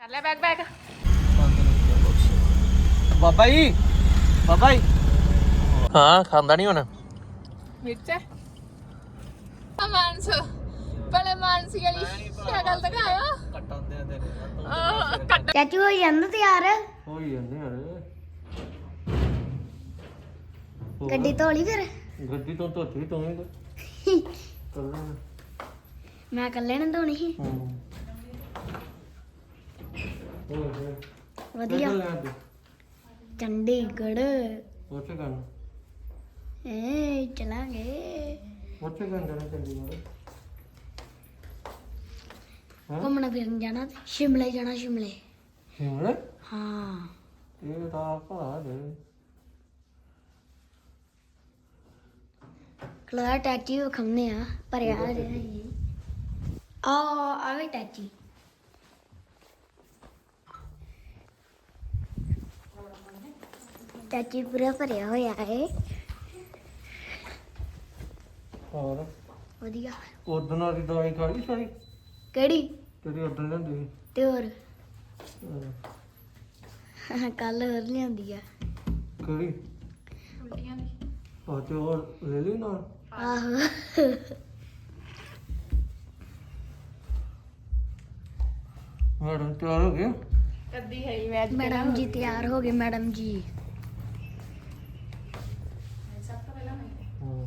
ਕਰ ਲੈ bag bag Baba ji Baba ji. ਹਾਂ ਖਾਂਦਾ ਨਹੀਂ ਹੁਣ। ਮਿਰਚ ਮਾਨਸ ਬੜੇ ਮਾਨਸੀ ਵਾਲੀ ਸ਼ਕਲ ਦਿਖਾਇਆ। ਕੱਟਾਂ ਦੇ ਦੇ ਆਹ, ਕੱਟ। ਚਾਚੂ ਹੋ ਜਾਂਦਾ ਤਿਆਰ? ਹੋਈ ਜਾਂਦੇ ਹਰੇ? ਗੱਡੀ ਧੋਲੀ ਫਿਰ? ਗੱਡੀ ਤੋਂ ਧੋਤੀ ਤੂੰ ਹੀ ਕੱਲਾ ਮੈਂ ਇਕੱਲੇ ਨੇ ਧੋਣੀ ਸੀ। ਹੂੰ। ਹੋਰ ਫਿਰ ਵਧੀਆ ਦੇ। ਚੰਡੀਗੜ੍ਹ। ਉੱਥੇ ਕਰਨ ਏ ਚਲਾਂਗੇ। ਉੱਥੇ ਕਰਨ ਜਾਣਾ ਚੰਡੀਗੜ੍ਹ। ਹਾਂ? ਘੁੰਮਣ ਫਿਰਨ ਜਾਣਾ ਤੇ ਸ਼ਿਮਲੇ ਜਾਣਾ ਸ਼ਿਮਲੇ। ਹਾਂ। ਇਹ ਤਾਂ ਭਾ ਦੇ। ਕਲਰ ਟੈਚੀ ਵਿਖਾਉਂਦੇ ਆ ਭਰਿਆ ਰਿਹਾ ਜੀ ਆ ਆਵੇ ਟੈਚੀ। ਟੈਚੀ ਪੂਰਾ ਭਰਿਆ ਹੋਇਆ ਹੈ। ਹੋਰ? ਵਧੀਆ। ਉਦੋਂ ਵਾਲੀ ਦਵਾਈ ਖਾ ਲਈ ਸਾਰੀ? ਕਿਹੜੀ? ਤੇਰੀ ਉਦੋਂ ਲੈਂਦੀ ਸੀ। ਤੇ ਹੋਰ। ਕੱਲ ਹੋਰ ਲਿਆਂਦੀ ਆ। ਕਿਹੜੀ? ਆ ਤੇ ਹੋਰ ਲੈ ਲਈ ਨਾਲ? ਆਹੋ। ਮੈਡਮ ਤਿਆਰ ਹੋ ਗਿਆ ਕੱਦੀ ਹੈ ਮੈਡਮ ਜੀ ਤਿਆਰ ਹੋ ਗਏ ਮੈਡਮ ਜੀ। ਹਾਂ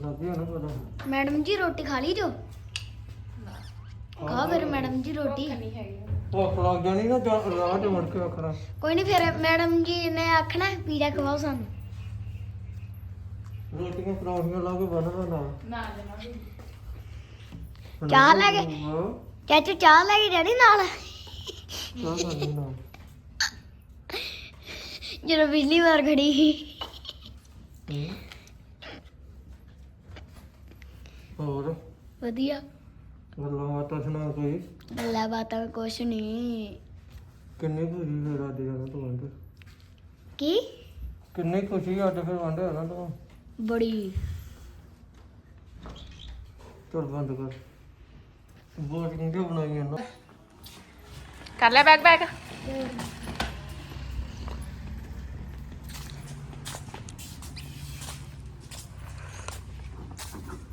ਲੱਗਿਆ ਨਾ ਪਤਾ ਮੈਡਮ ਜੀ ਰੋਟੀ ਖਾ ਲਈ ਜੋ? ਖਾ ਫਿਰ ਮੈਡਮ ਜੀ ਰੋਟੀ। ਭੁੱਖ ਲੱਗ ਜਾਣੀ ਨਾ ਜਾ- ਰਾਹ ਤੇ ਮੁੜ ਕੇ ਆਖਣਾ। ਕੋਈ ਨਹੀਂ ਫਿਰ ਮੈਡਮ ਜੀ ਨੇ ਆਖਣਾ ਪੀੜਾ ਖਵਾਓ ਸਾਨੂੰ। ਰੋਟੀਆਂ ਪਰੌਂਠੀਆਂ ਲਾ ਕੇ ਬੰਨਣਾ ਨਾਲ ਨਾ ਜਮਾ ਚਾਹ ਲੈ ਕੇ ਹਾਂ ਚਾਚੂ ਚਾਹ ਲੈ ਕੇ ਜਾਣੀ ਨਾਲ? ਚਾਹ ਕਰਨੀ ਨਾਲ ਜਦੋਂ ਪਿਛਲੀ ਵਾਰ ਖੜੀ ਸੀ। ਹੂੰ। ਹੋਰ? ਵਧੀਆ। ਗੱਲਾਂ ਬਾਤਾਂ ਸੁਣਾ ਕੋਈ ਗੱਲਾਂ ਬਾਤਾਂ ਕੁਛ ਨਹੀਂ। ਕਿੰਨੀ ਖੁਸ਼ੀ ਫਿਰ ਅੱਜ ਜਾਣਾ ਤੂੰ ਵੰਡ ਕੀ? ਕਿੰਨੀ ਖੁਸ਼ੀ ਅੱਜ ਫਿਰ ਵੰਡ ਹੋਣਾ ਤੂੰ? ਬੜੀ। ਚਲ ਬੰਦ ਕਰ। ਬਹੁਤ ਚੰਗੇ ਬਣਾਈਆਂ ਨਾ। ਕਰ ਲੈ ਬੈਗ ਬੈਗ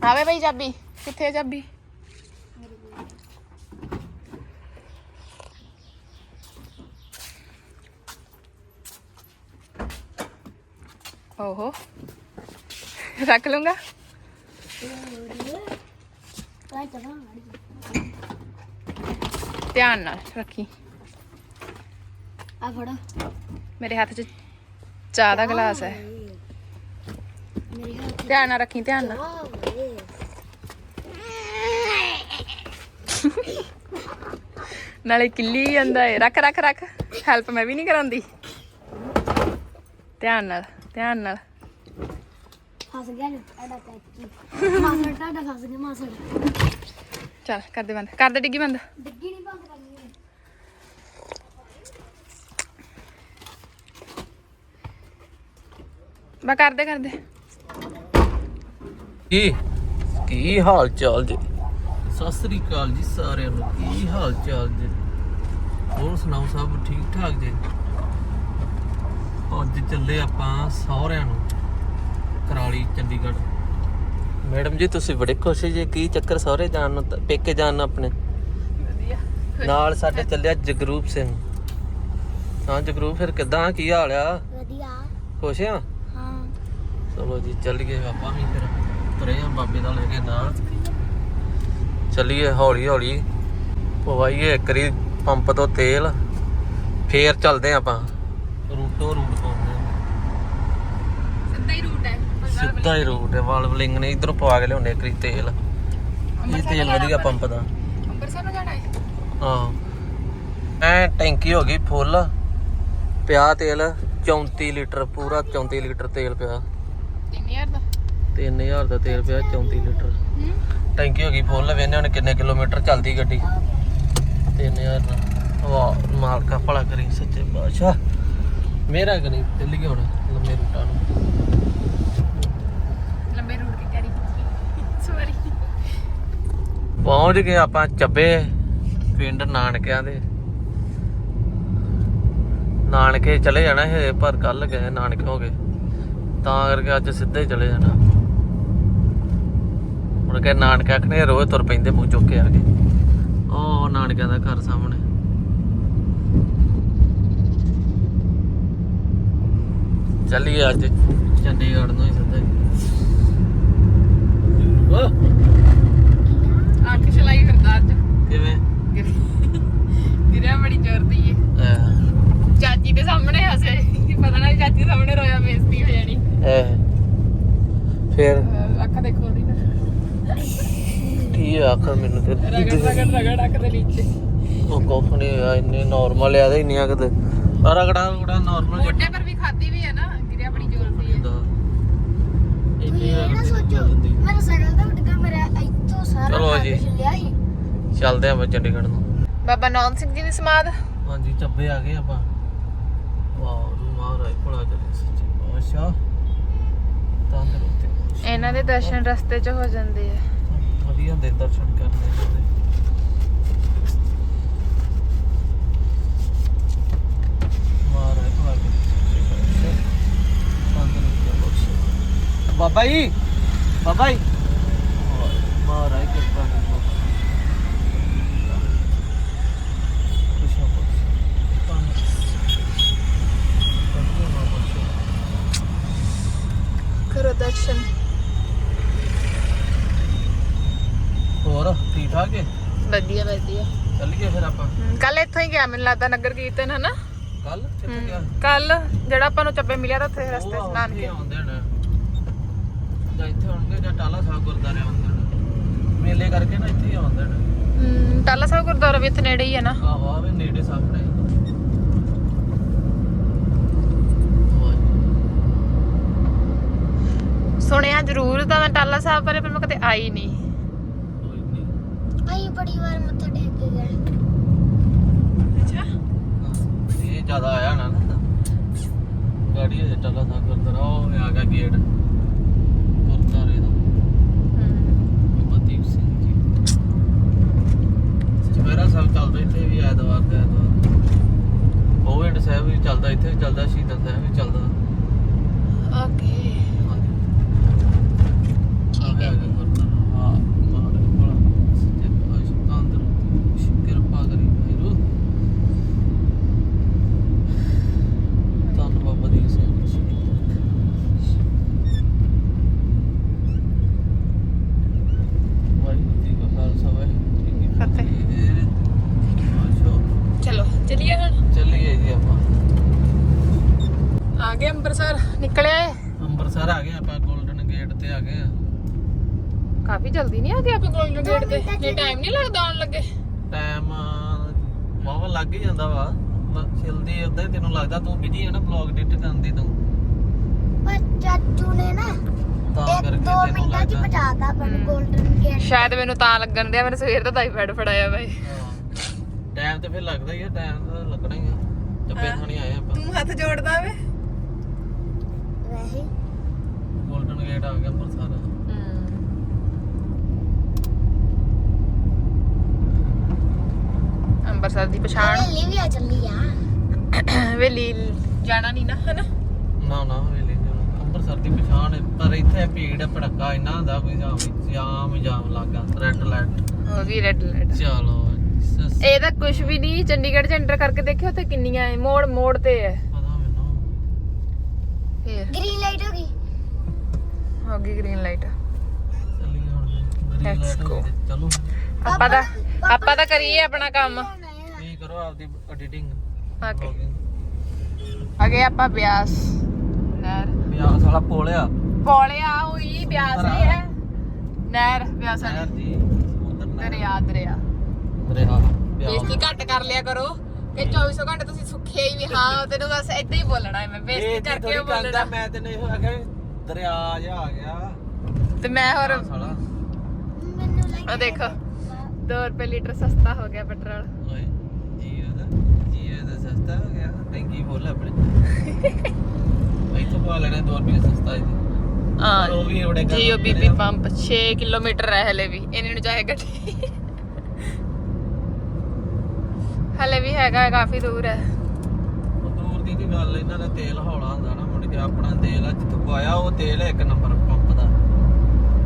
ਆਵੇ ਬਈ ਚਾਬੀ। ਕਿੱਥੇ ਹੈ ਚਾਬੀ? ਓਹੋ। ਰੱਖ ਲੂੰਗਾ ਧਿਆਨ ਨਾਲ ਰੱਖੀ। ਆ ਫੜੋ। ਮੇਰੇ ਹੱਥ 'ਚ ਚਾਹ ਦਾ ਗਲਾਸ ਹੈ। ਮੇਰੇ ਹੱਥ ਧਿਆਨ ਨਾਲ ਰੱਖੀ ਧਿਆਨ ਨਾਲ। ਨਾਲੇ ਕਿੱਲੀ ਜਾਂਦਾ ਏ। ਰੱਖ ਰੱਖ ਰੱਖ। ਹੈਲਪ ਮੈਂ ਵੀ ਨਹੀਂ ਕਰਾਂਦੀ ਧਿਆਨ ਨਾਲ ਧਿਆਨ ਨਾਲ। ਫਸ ਗਿਆ ਜੀ ਤੁਹਾਡਾ ਚਾਚੀ ਮਾਸੜ ਤੁਹਾਡਾ ਫਸ ਗਿਆ ਮਾਸੜ। ਚੱਲ ਕਰ ਦੇ ਬੰਦ। ਕਰ ਦੇ ਡਿੱਗੀ ਬੰਦ। ਡਿੱਗੀ ਨਹੀਂ ਬੰਦ ਕਰਨੀ ਹੈ ਬਾ ਕਰ ਦੇ ਕਰ ਦੇ। ਕੀ? ਕੀ ਹਾਲ ਚਾਲ ਜੀ? ਸਤਿ ਸ੍ਰੀ ਅਕਾਲ ਜੀ ਸਾਰਿਆਂ ਨੂੰ। ਕੀ ਹਾਲ ਚਾਲ ਜੀ? ਹੋਰ ਸੁਣਾਓ ਸਭ ਠੀਕ ਠਾਕ ਜੀ? ਅੱਜ ਚੱਲੇ ਆਪਾਂ ਸਹੁਰਿਆਂ ਨੂੰ ਕਰਾਲੀ ਚੰਡੀਗੜ੍ਹ। ਮੈਡਮ ਜੀ ਤੁਸੀਂ ਬੜੇ ਖੁਸ਼ ਜੀ। ਕੀ ਚੱਕਰ ਸਹੁਰੇ ਜਾਣ ਨੂੰ? ਤਾਂ- ਪੇਕੇ ਜਾਣ ਨੂੰ ਆਪਣੇ? ਵਧੀਆ ਨਾਲ ਸਾਡੇ ਚੱਲਿਆ ਜਗਰੂਪ ਸਿੰਘ। ਹਾਂ ਜਗਰੂਪ ਫਿਰ ਕਿੱਦਾਂ? ਕੀ ਹਾਲ ਆ? ਵਧੀਆ। ਖੁਸ਼ ਆ? ਹਾਂ। ਚਲੋ ਜੀ ਚੱਲੀਏ ਆਪਾਂ ਵੀ ਫਿਰ। ਤੁਰੇ ਆ ਬਾਬੇ ਦਾ ਲੈ ਕੇ ਨਾਲ। ਚੱਲੀਏ ਹੌਲੀ ਹੌਲੀ। ਪਵਾਈਏ ਕਰੀ ਪੰਪ ਤੋਂ ਤੇਲ। ਫੇਰ ਚੱਲਦੇ ਆਪਾਂ। ਰੂਟੋ ਰੂਟ ਪਾਉਂਦੇ ਸਿੱਧਾ ਹੀ ਰੂਟ ਹੈ ਸਿੱਧਾ ਹੀ ਰੂਟ ਹੈ ਵਾਲ ਬਲਿੰਗ ਨੇ ਇਧਰੋਂ ਪਵਾ ਕੇ ਲਿਆਉਂਦੇ ਕਰੀ ਤੇਲ। ਇਹ ਤੇਲ ਵਧੀਆ ਪੰਪ ਦਾ। ਅੰਮ੍ਰਿਤਸਰ ਨੂੰ ਜਾਣਾ ਹੈ? ਹਾਂ ਐ ਟੈਂਕੀ ਹੋ ਗਈ ਫੁੱਲ। ਪਿਆ ਤੇਲ 34 ਲੀਟਰ ਪੂਰਾ 34 ਲੀਟਰ ਤੇਲ ਪਿਆ। 3000 ਦਾ। 3000 ਦਾ ਤੇਲ ਪਿਆ 34 ਲੀਟਰ। ਹੂੰ ਟੈਂਕੀ ਹੋ ਗਈ ਫੁੱਲ ਵੇਨੇ ਹੁਣ ਕਿੰਨੇ ਕਿਲੋਮੀਟਰ ਚੱਲਦੀ ਗੱਡੀ। 3000 ਦਾ। ਵਾਹ ਮਾਲਕਾ ਭਲਾ ਕਰੀ ਸੱਚੇ ਬਾਦਸ਼ਾਹ ਮੇਰਾ ਕਰੀ ਦਿੱਲੀ ਹੁਣ ਲੰਮੇ ਰੂਟਾਂ ਨੂੰ। ਲੰਬੇ ਰੂਟ ਕੀ ਕਰੀ ਸੌਰੀ ਪਹੁੰਚ ਗਏ ਆਪਾਂ ਚੱਬੇ ਪਿੰਡ ਨਾਨਕਿਆਂ ਦੇ। ਨਾਨਕੇ ਚਲੇ ਜਾਣਾ ਇਹ ਪਰ ਕੱਲ ਗਏ ਨਾਨਕੇ ਹੋ ਗਏ। ਤਾਂ ਕਰਕੇ ਅੱਜ ਸਿੱਧੇ ਚਲੇ ਜਾਣਾ। ਮੁੜ ਕੇ ਨਾਨਕੇ ਆਖਣੇ ਰੋਜ਼ ਤੁਰ ਪੈਂਦੇ ਮੂੰਹ ਚੁੱਕ ਕੇ ਆ ਕੇ ਉਹ ਨਾਨਕਿਆਂ ਦਾ ਘਰ ਸਾਹਮਣੇ। ਚੱਲੀਏ ਅੱਜ। ਚੰਡੀਗੜ੍ਹ ਨੂੰ ਹੀ ਸਿੱਧਾ ਹੀ। ਓ ਅੱਖ ਚਲਾਈ ਫਿਰਦਾ ਅੱਜ। ਕਿਵੇਂ? ਗਿਰਿਆ ਬੜੀ ਜ਼ੋਰ ਦੀ ਚਾਚੀ ਦੇ ਸਾਹਮਣੇ ਹੱਸੇ ਪਤਾ ਨਾ ਚਾਚੀ ਦੇ ਸਾਹਮਣੇ ਰੋਇਆ ਬੇਇੱਜ਼ਤੀ ਹੋ ਜਾਣੀ। ਐ। ਫਿਰ? ਅਹ ਅੱਖ ਦੇਖੋ ਉਹਦੀ। ਕੀ ਆਖਰ ਮੈਨੂੰ ਤੇ ਰਗੜ ਰਗੜ ਰਗੜ ਅੱਖ ਦੇ ਨੀਚੇ। ਉਹ ਕੁੱਖ ਨਹੀਂ ਆ ਇੰਨੇ ਨਾਰਮਲ ਆ ਤੇ ਇੰਨੀਆਂ ਕਿਤੇ ਰਗੜਾ ਰਗੜਾ ਨਾਰਮਲ ਮੋਢੇ ਪਰ ਵੀ ਖਾਦੀ ਵੀ ਹੈ ਨਾ ਗਿਰਿਆ ਬੜੀ ਜ਼ੋਰ ਦੀ ਸੋਚੋ ਮੇਰਾ ਸਾਈਕਲ ਤਾਂ ਉੱਡ ਗਿਆ ਮੇਰਾ ਇੱਥੋਂ ਸਾਰਾ ਚਲੋ ਜੀ। ਲਿਆ ਚੱਲਦੇ ਆਪਾਂ ਚੰਡੀਗੜ੍ਹ ਨੂੰ। ਬਾਬਾ ਨੌਨ ਸਿੰਘ ਜੀ ਦੀ ਸਮਾਧ। ਹਾਂਜੀ ਚੱਬੇ ਆ ਗਏ ਆਪਾਂ। ਵਾਹ ਰੂ ਮਹਾਰਾਜ ਭਲਾ ਕਰੇ ਸੱਚੇ ਪਾਤਸ਼ਾਹ। ਤੰਦਰੁਸਤੀ ਇਹਨਾਂ ਦੇ ਦਰਸ਼ਨ ਰਸਤੇ 'ਚ ਹੋ ਜਾਂਦੇ ਆ। ਵਧੀਆ ਦੇ ਦਰਸ਼ਨ ਕਰਨੇ ਬਖਸ਼ੇ ਬਾਬਾ ਜੀ ਬਾਬਾ ਜੀ। ਮਹਾਰਾਜ ਕਿਰਪਾ ਕਰੋ ਖੁਸ਼ੀਆਂ ਬਖਸ਼ੇ ਤੰਦਰੁਸਤੀ ਬਖਸ਼ੇ ਕਰੋ ਦਰਸ਼ਨ ਹੋਰ ਠੀਕ ਠਾਕ ਹੈ ਵਧੀਆ ਵਧੀਆ ਚੱਲੀਏ ਫਿਰ ਆਪਾਂ ਕੱਲ ਇੱਥੋਂ ਹੀ ਗਿਆ ਮੈਨੂੰ ਲੱਗਦਾ ਨਗਰ ਕੀਰਤਨ ਹਨਾ? ਕੱਲ ਕਿੱਥੇ ਗਿਆ? ਕੱਲ ਜਿਹੜਾ ਆਪਾਂ ਨੂੰ ਚੱਬੇ ਮਿਲਿਆ ਤਾਂ ਉੱਥੇ ਰਸਤੇ 'ਚ ਨਾਨਕੇ। ਆਉਂਦੇ ਨੇ। ਜਾਂ ਇੱਥੇ ਹੋਣਗੇ ਜਾਂ ਟਾਲਾ ਸਾਹਿਬ ਗੁਰਦਾਰੇ ਆਉਂਦੇ ਨੇ। ਮੇਲੇ ਕਰਕੇ ਨਾ ਇੱਥੇ ਹੀ ਆਉਂਦੇ ਨੇ। ਹਮ, ਟਾਲਾ ਸਾਹਿਬ ਗੁਰਦੁਆਰਾ ਵੀ ਇੱਥੇ ਨੇੜੇ ਹੀ ਹੈ ਨਾ। ਆਹੋ ਆਵੇ ਨੇੜੇ ਸਾਹਮਣੇ। ਸੁਣਿਆ ਜ਼ਰੂਰ ਤਾਂ ਮੈਂ ਟਾਲਾ ਸਾਹਿਬ ਬਾਰੇ ਪਰ ਮੈਂ ਕਦੇ ਆਈ ਨਹੀਂ। ਅਸੀਂ ਬੜੀ ਵਾਰ ਮੱਥਾ ਟੇਕ ਕੇ ਗਏ ਅੱਛਾ ਇਹ ਜ਼ਿਆਦਾ ਆਇਆ ਨਾ ਨਾ। ਗਾੜੀ ਹੈ ਟਾਲਾ ਸਾਹਿਬ ਗੁਰਦਾਰਾ ਉਹ ਆ ਗਿਆ ਗੇਟ ਗੁਰਦਾਰੇ ਦਾ ਮਨਦੀਪ ਸਿੰਘ ਜੀ। ਚਵੇਰਾ ਸਾਹਿਬ ਚੱਲਦਾ ਇੱਥੇ ਵੀ ਐਤਵਾਰ ਦਾ ਐਤਵਾਰ। ਬੋਵੇਡ ਸਾਹਿਬ ਵੀ ਚੱਲਦਾ ਇੱਥੇ ਵੀ ਚੱਲਦਾ ਸ਼ਹੀਦਾਂ ਸਾਹਿਬ ਵੀ ਚੱਲਦਾ। ਓਕੇ ਹਾਂਜੀ ਠੀਕ ਹੈ ਹਾਂ ਮਾਰੇ ਬੜਾ ਸੱਚੇ ਪਾਤਸ਼ਾਹ ਤੰਦਰੁਸਤੀ ਕਿਰਪਾ ਕਰੀ ਵਾਹਿਗੁਰੂ ਧੰਨ ਬਾਬਾ ਦੀ ਸਿੰਘ ਜੀ ਵਾਹਿਗੁਰੂ ਜੀ ਕਾ ਖਾਲਸਾ ਵਾਹਿਗੁਰੂ ਜੀ ਕੀ ਫਤਿਹ। ਅੱਛਾ ਚਲੋ ਚਲਿਏ ਹੁਣ ਚੱਲੀਏ ਜੀ ਆਪਾਂ ਆ ਗਏ ਅੰਮ੍ਰਿਤਸਰ ਨਿਕਲੇ ਆਏ ਅੰਮ੍ਰਿਤਸਰ ਆ ਗਏ ਆਪਾਂ 골ਡਨ ਗੇਟ ਤੇ ਆ ਗਏ ਆ। ਕਾਫੀ ਜਲਦੀ ਨਹੀਂ ਆ ਗਏ ਆਪਾਂ ਗੋਲਡਨ ਗੇਟ ਤੇ? ਜੇ ਟਾਈਮ ਨਹੀਂ ਲੱਗਦਾ ਆਉਣ ਲੱਗੇ। ਟਾਈਮ ਵਾਵਾ ਲੱਗ ਹੀ ਜਾਂਦਾ ਵਾ। ਉਦਾਂ ਹੀ ਤੈਨੂੰ ਲੱਗਦਾ ਤੂੰ ਬਿਜ਼ੀ ਹੈ ਨਾ ਬਲੌਗ ਐਡਿਟ ਕਰਨ ਦੀ ਤੂੰ। ਪਰ ਚਾਚੂ ਨੇ ਨਾ ਸ਼ਾਇਦ ਮੈਨੂੰ ਤਾਂ ਲੱਗਣ ਦਿਆ ਮੇਰੇ ਸਵੇਰ ਦਾ ਟਾਈਫਾਇਡ ਫੜਾਇਆ ਬਾਈ ਟਾਈਮ ਤੇ ਫਿਰ ਲੱਗਦਾ ਹੀ ਹੈ ਟਾਈਮ ਤਾਂ ਲੱਗਣਾ ਹੀ ਆ। ਚੱਬੇ ਥਾਣੀ ਆਏ ਆਪਾਂ। ਤੂੰ ਹੱਥ ਜੋੜਦਾ ਵੇ। ਵੈਸੇ 골ਡਨ ਗੇਟ ਆ ਗਿਆ ਅੰਮ੍ਰਿਤਸਰ। ਅੰਮ੍ਰਿਤਸਰ ਦੀ ਪਛਾਣ। ਹਵੇਲੀ ਵੀ ਆ ਚੱਲੀ ਆ। ਵੇਲੀ ਜਾਣਾ ਨਹੀਂ ਨਾ ਹਨਾ? ਨਾ ਨਾ ਵੇਲੇ ਜਾਣਾ। ਅੰਮ੍ਰਿਤਸਰ ਦੀ ਪਛਾਣ ਹੈ, ਪਰ ਇੱਥੇ ਭੀੜ ਭੜੱਕਾ ਇੰਨਾ ਹੁੰਦਾ ਕੋਈ ਜਾਮ ਜਾਮ ਹੀ ਜਾਮ ਲੱਗਾ ਰੈੱਡ ਲਾਈਟ ਉਹ ਵੀ ਰੈੱਡ ਲਾਈਟ ਚਲੋ ਸਸ- ਇਹ ਤਾਂ ਕੁਝ ਵੀ ਨਹੀਂ ਚੰਡੀਗੜ੍ਹ ਚ ਐਂਟਰ ਕਰਕੇ ਦੇਖਿਓ ਉੱਥੇ ਕਿੰਨੀਆਂ ਐ ਮੋੜ ਮੋੜ ਤੇ ਹੈ। ਪਤਾ ਮੈਨੂੰ। ਫੇਰ। ਗ੍ਰੀਨ ਲਾਈਟ ਹੋ ਗਈ। ਹੋ ਗਈ ਗ੍ਰੀਨ ਲਾਈਟ ਤੇ ਚਲੋ। ਆਪਾਂ ਤਾਂ ਆਪਾਂ ਤਾਂ ਕਰੀਏ ਆਪਣਾ ਕੰਮ। ਕੀ ਕਰੋ ਆਪਦੀ ਐਡੀਟਿੰਗ ਓਕੇ ਅਗੇ ਆਪਾਂ ਬਿਆਸ ਨਹਿਰ। ਵਿਆਹ ਸਾਲਾ ਪੋਲਿਆ। ਕੋਲਿਆ ਹੋਈ ਬਿਆਸ ਹੀ ਹੈ। ਨਹਿਰ ਬਿਆਸ ਨਹਿਰ ਵਾਲੀ ਜੀ ਸਮੁੰਦਰ ਨਹਿਰ। ਦਰਿਆ ਦਰਿਆ। ਦਰਿਆ ਬੇਇੱਜ਼ਤੀ ਘੱਟ ਕਰ ਲਿਆ ਕਰੋ। ਕਿ 2400 ਘੰਟੇ ਤੁਸੀਂ ਸੁੱਖੇ ਹੀ ਵੀ ਹਾਂ ਤੈਨੂੰ ਬਸ ਏਦਾਂ ਹੀ ਬੋਲਣਾ ਹੈ ਮੈਂ। ਬੇਇੱਜ਼ਤੀ ਕਰਕੇ ਬੋਲਣਾ। ਮੈਂ ਤੈਨੂੰ ਇਹੋ ਆਖਿਆ ਦਰਿਆ ਜਿਹਾ ਆ ਗਿਆ। ਤੇ ਮੈਂ ਹੋਰ ਆਹ ਸਾਲਾ। ਮੈਨੂੰ ਲੱਗ ਉਹ ਦੇਖੋ 2 ਰੁਪਏ ਲੀਟਰ ਸਸਤਾ ਹੋ ਗਿਆ ਪੈਟਰੋਲ। ਓਏ ਜੀਓ ਦਾ ਜੀਓ ਦਾ ਸਸਤਾ ਹੋ ਗਿਆ। ਟੈਂਕੀ ਫੁੱਲ ਆਪਣੇ। ਇੱਥੋਂ ਪਾ ਲੈਣਾ 2 ਰੁਪਏ ਸਸਤਾ ਹੈ ਪਰ ਉਹ ਵੀ ਬੜੇ ਕੰਮ ਜੀਓ ਬੀਬੀ ਕਰਿਆ। ਪੰਪ 6 ਕਿਲੋਮੀਟਰ ਹੈ ਹਲੇ ਵੀ। ਇਹਨੇ ਨੂੰ ਚਾਹੇ ਗੱਡੀ। ਹਲੇ ਵੀ ਹੈਗਾ ਹੈ, ਕਾਫੀ ਦੂਰ ਹੈ। ਉਹ ਦੂਰ ਦੀ ਦੀ ਗੱਲ ਇਹਨਾਂ ਦਾ ਤੇਲ ਹੌਲਾ ਹੁੰਦਾ ਨਾ। ਕੇ ਆਪਣਾ ਤੇਲ ਆ ਜਿੱਥੋਂ ਪਾਇਆ ਉਹ ਤੇਲ ਹੈ ਇੱਕ ਨੰਬਰ ਪੰਪ ਦਾ।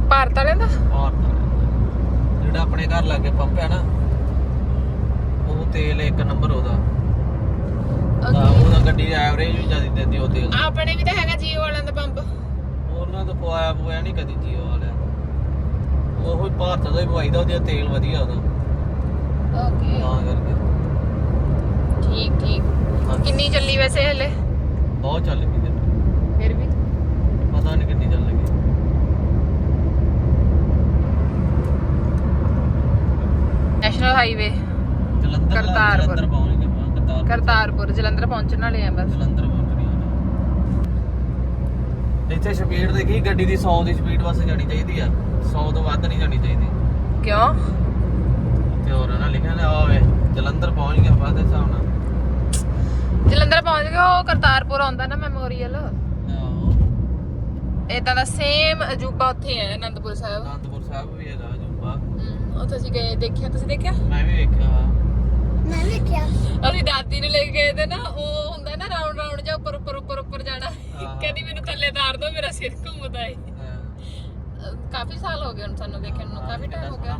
ਭਾਰਤ ਵਾਲਿਆਂ ਦਾ? ਭਾਰਤ ਦਾ। ਜਿਹੜਾ ਆਪਣੇ ਘਰ ਲਾਗੇ ਪੰਪ ਹੈ ਨਾ ਉਹ ਤੇਲ ਇੱਕ ਨੰਬਰ ਉਹਦਾ। ਤਾਂ ਉਹਦਾ ਗੱਡੀ ਐਵਰੇਜ ਵੀ ਜ਼ਿਆਦਾ ਦਿੰਦੀ ਉਹ ਤੇਲ ਆਪਣੇ ਵੀ ਤਾਂ ਹੈਗਾ ਜੀਓ ਵਾਲਿਆਂ ਦਾ ਪੰਪ ਉਹਨਾਂ ਤੋਂ ਪਵਾਇਆ ਪਵਾਇਆ ਨਹੀਂ ਕਦੀ ਜੀਓ ਵਾਲਿਆ ਉਹ ਹੀ ਭਾਰਤ ਦਾ ਹੀ ਪਵਾਈਦਾ ਉਹਦਾ ਤੇਲ ਵਧੀਆ ਉਹਦਾ। ਓਕੇ ਤਾਂ ਕਰਕੇ। ਠੀਕ ਠੀਕ। ਹਾਂਜੀ। ਕਿੰਨੀ ਚੱਲੀ ਵੈਸੇ ਹਲੇ? ਬਹੁਤ ਚੱਲ ਗਈ। ਗੱਡੀ ਫਿਰ ਵੀ ਪਤਾ ਨਹੀਂ ਕਿੰਨੀ ਚੱਲ ਗਈ ਨੈਸ਼ਨਲ ਹਾਈਵੇ ਜਲੰਧਰ ਕਰਤਾਰਪੁਰ। ਜਲੰਧਰ ਪਹੁੰਚ ਗਏ ਕਰਤਾਰਪੁਰ। ਕਰਤਾਰਪੁਰ ਜਲੰਧਰ ਪਹੁੰਚਣ ਵਾਲੇ ਆ ਬਸ। ਜਲੰਧਰ ਪਹੁੰਚਣੀ ਆ ਇੱਥੇ ਸਪੀਡ ਦੇਖੀ ਗੱਡੀ ਦੀ 100 ਦੀ ਸਪੀਡ ਬਸ ਜਾਣੀ ਚਾਹੀਦੀ ਆ। 100 ਤੋਂ ਵੱਧ ਨਹੀਂ ਜਾਣੀ ਚਾਹੀਦੀ। ਕਿਉਂ? ਤੇ ਹੋਰ ਨਾ ਲਿਖਿਆ ਨਾ ਆਵੇ ਜਲੰਧਰ ਪਹੁੰਚ ਗਿਆ ਬਾਅਦ ਦੇ ਹਿਸਾਬ ਨਾਲ। ਜਲੰਧਰ ਪਹੁੰਚ ਗਏ ਉਹ ਕਰਤਾਰਪੁਰ ਆਉਂਦਾ ਨਾ ਮੈਮੋਰੀਅਲ ਇਦਾਂ ਦਾ ਸੇਮ ਅਜੂਬਾ ਉੱਥੇ ਹੈ ਅਨੰਦਪੁਰ ਸਾਹਿਬ। ਅਨੰਦਪੁਰ ਸਾਹਿਬ ਵੀ ਹਮ, ਉੱਥੇ ਅਸੀਂ ਗਏ ਦੇਖਿਆ ਤੁਸੀਂ ਦੇਖਿਆ? ਮੈਂ ਵੀ ਵੇਖਿਆ ਵਾ। ਮੈਂ ਵੇਖਿਆ। ਅਸੀਂ ਦਾਦੀ ਨੂੰ ਲੈ ਕੇ ਗਏ ਤੇ ਨਾ ਉਹ ਹੁੰਦਾ ਨਾ ਰਾਉਂਡ ਰਾਉਂਡ ਜਾਂ ਉੱਪਰ ਉੱਪਰ ਉੱਪਰ ਉੱਪਰ ਜਾਣਾ। ਕਹਿੰਦੀ ਮੈਨੂੰ ਥੱਲੇ ਤਾਰ ਦੋ ਮੇਰਾ ਸਿਰ ਘੁੰਮਦਾ ਏ। ਹਾਂ। ਅਹ ਕਾਫੀ ਸਾਲ ਹੋ ਗਏ ਹੁਣ ਸਾਨੂੰ ਦੇਖਣ ਨੂੰ ਕਾਫੀ ਟਾਈਮ ਹੋ ਗਿਆ।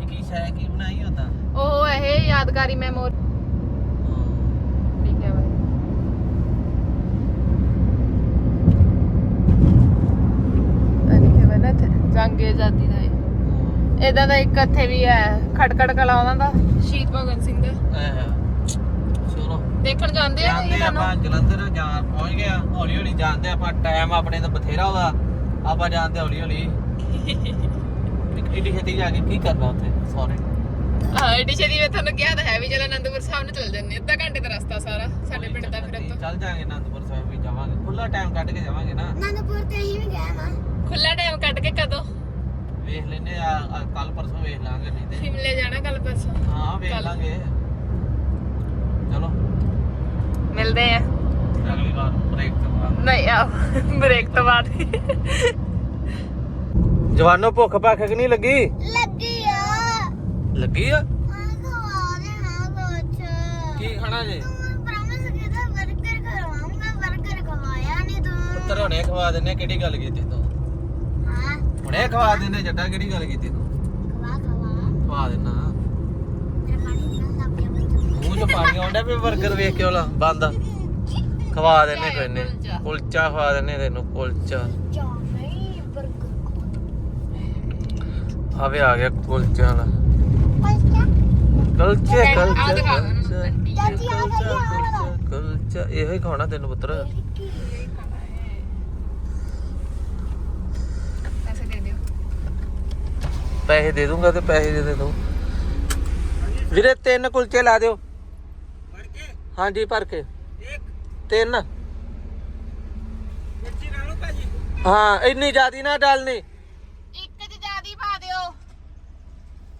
ਇਹ ਕੀ ਸ਼ੈ ਕੀ ਬਣਾਈ ਹੁੰਦਾ ਉਹ ਇਹ ਯਾਦਗਾਰੀ ਮੈਮੋਰੀ। ਲਿਖਿਆ ਹੋਇਆ ਆ ਲਿਖਿਆ ਹੋਇਆ ਨਾ ਜੰਗੇ ਆਜ਼ਾਦੀ ਦਾ ਇਹ। ਇਦਾਂ ਦਾ ਇੱਕ ਇੱਥੇ ਵੀ ਹੈ ਖਟਕੜ ਕਲਾ ਉਹਨਾਂ ਦਾ। ਸ਼ਹੀਦ ਭਗਤ ਸਿੰਘ ਦਾ। ਚਲੋ। ਦੇਖਣ ਜਾਂਦੇ ਆ ਜਾਂਦੇ ਇਹਨਾਂ ਨੂੰ ਆਪਾਂ ਜਲੰਧਰ ਜਾ ਪਹੁੰਚ ਗਏ ਆ ਹੌਲੀ ਹੌਲੀ ਜਾਂਦੇ ਆਪਾਂ ਟਾਈਮ ਆਪਣੇ ਤਾਂ ਬਥੇਰਾ ਉਹਦਾ। ਆਪਾਂ ਜਾਂਦੇ ਹੌਲੀ ਹੌਲੀ ਇੱਕ ਏਡੀ ਛੇਤੀ ਜਾ ਕੇ ਕੀ ਕਰਨਾ ਉੱਥੇ ਸੌਰੀ? ਹਾਂ ਏਡੀ ਛੇਤੀ ਮੈਂ ਤੁਹਾਨੂੰ ਕਿਹਾ ਤਾਂ ਹੈ ਵੀ ਚਲ ਅਨੰਦਪੁਰ ਸਾਹਿਬ ਨੂੰ ਚੱਲ ਜੰਨੇ ਅੱਧਾ ਘੰਟੇ ਦਾ ਰਸਤਾ ਸਾਰਾ ਸਾਡੇ ਪਿੰਡ ਦਾ ਫਿਰ ਤੋਂ ਚੱਲ ਜਾਾਂਗੇ ਅਨੰਦਪੁਰ ਸਾਹਿਬ ਵੀ ਜਾਵਾਂਗੇ। ਖੁੱਲਾ ਟਾਈਮ ਕੱਢ ਕੇ ਜਾਵਾਂਗੇ ਨਾ। ਨੰਦਪੁਰ ਤੇ ਹੀ ਵੀ ਗਿਆ ਨਾ ਖੁੱਲਾ ਟਾਈਮ ਕੱਢ ਕੇ ਕਦੋਂ? ਵੇਖ ਲੈਨੇ ਆ ਕੱਲ ਪਰਸੋਂ ਵੇਖ ਲਾਂਗੇ ਨਹੀਂ ਤੇ ਸ਼ਿਮਲੇ ਜਾਣਾ ਕੱਲ ਪਰਸੋਂ? ਹਾਂ ਵੇਖ। ਲਾਂਗੇ। ਚਲੋ। ਮਿਲਦੇ ਆ। ਅਗਲੀ ਵਾਰ ਬ੍ਰੇਕ ਤੋਂ ਬਾਅਦ। ਨਹੀਂ ਆ ਬ੍ਰੇਕ ਤੋਂ ਬਾਅਦ। ਜਵਾਨੋ ਭੁੱਖ ਭੱਖ ਕਿ ਨਹੀਂ ਲੱਗੀ? ਲੱਗੀ ਆ। ਲੱਗੀ ਆ? ਕੀ ਖਾਣਾ ਜੇ? ਤੂੰ ਪ੍ਰੋਮਿਸ ਕੀਤਾ 버ਗਰ ਖਵਾਉਂਗਾ 버ਗਰ ਖਵਾਇਆ ਨਹੀਂ ਤੂੰ। ਪੁੱਤਰ ਹੁਣੇ ਖਵਾ ਦਿੰਨੇ ਕਿਹੜੀ ਗੱਲ ਕੀਤੀ ਤੂੰ ਹਾਂ ਹੁਣੇ ਖਵਾ ਦਿੰਨੇ ਜੱਟਾ ਕਿਹੜੀ ਗੱਲ ਕੀਤੀ ਤੂੰ? ਖਵਾ ਖਵਾ। ਤੇਰਾ ਪਾਣੀ ਮੂੰਹ 'ਚ ਪਾਣੀ ਆਉਂਦਾ ਵੀ 버ਗਰ ਵੇਖ ਕੇ ਉਹਲਾ ਬੰਦ। ਖਵਾ ਦਿੰਨੇ ਕੋਈ ਨੇ ਕੁਲਚਾ। ਕੁਲਚਾ ਖਵਾ ਦਿੰਨੇ ਤੈਨੂੰ ਕੁਲਚਾ। ਜਾ ਨਹੀਂ ਆਵੇ ਆ ਗਿਆ ਕੁਲਚਾ ਵਾਲਾ। ਕੁਲਚੇ? ਕੁਲਚੇ ਕੁਲਚੇ, ਇਹੋ ਹੀ ਖਾਣਾ ਤੈਨੂੰ ਪੁੱਤਰ ਦੇ ਦਿਓ ਪੈਸੇ ਦੇ ਦੂੰਗਾ ਤੇ ਪੈਸੇ ਦੇ ਦੇ ਦੂੰ। ਵੀਰੇ ਤਿੰਨ ਕੁਲਚੇ ਲਾ ਦਿਓ। ਹਾਂਜੀ ਭਰ ਕੇ। ਤਿੰਨ। ਹਾਂ ਇੰਨੀ ਜ਼ਿਆਦੀ ਨਾ ਡਾਲਨੀ ਇੱਕ ਚ ਜਿਆਦੀ ਪਾ ਦਿਓ।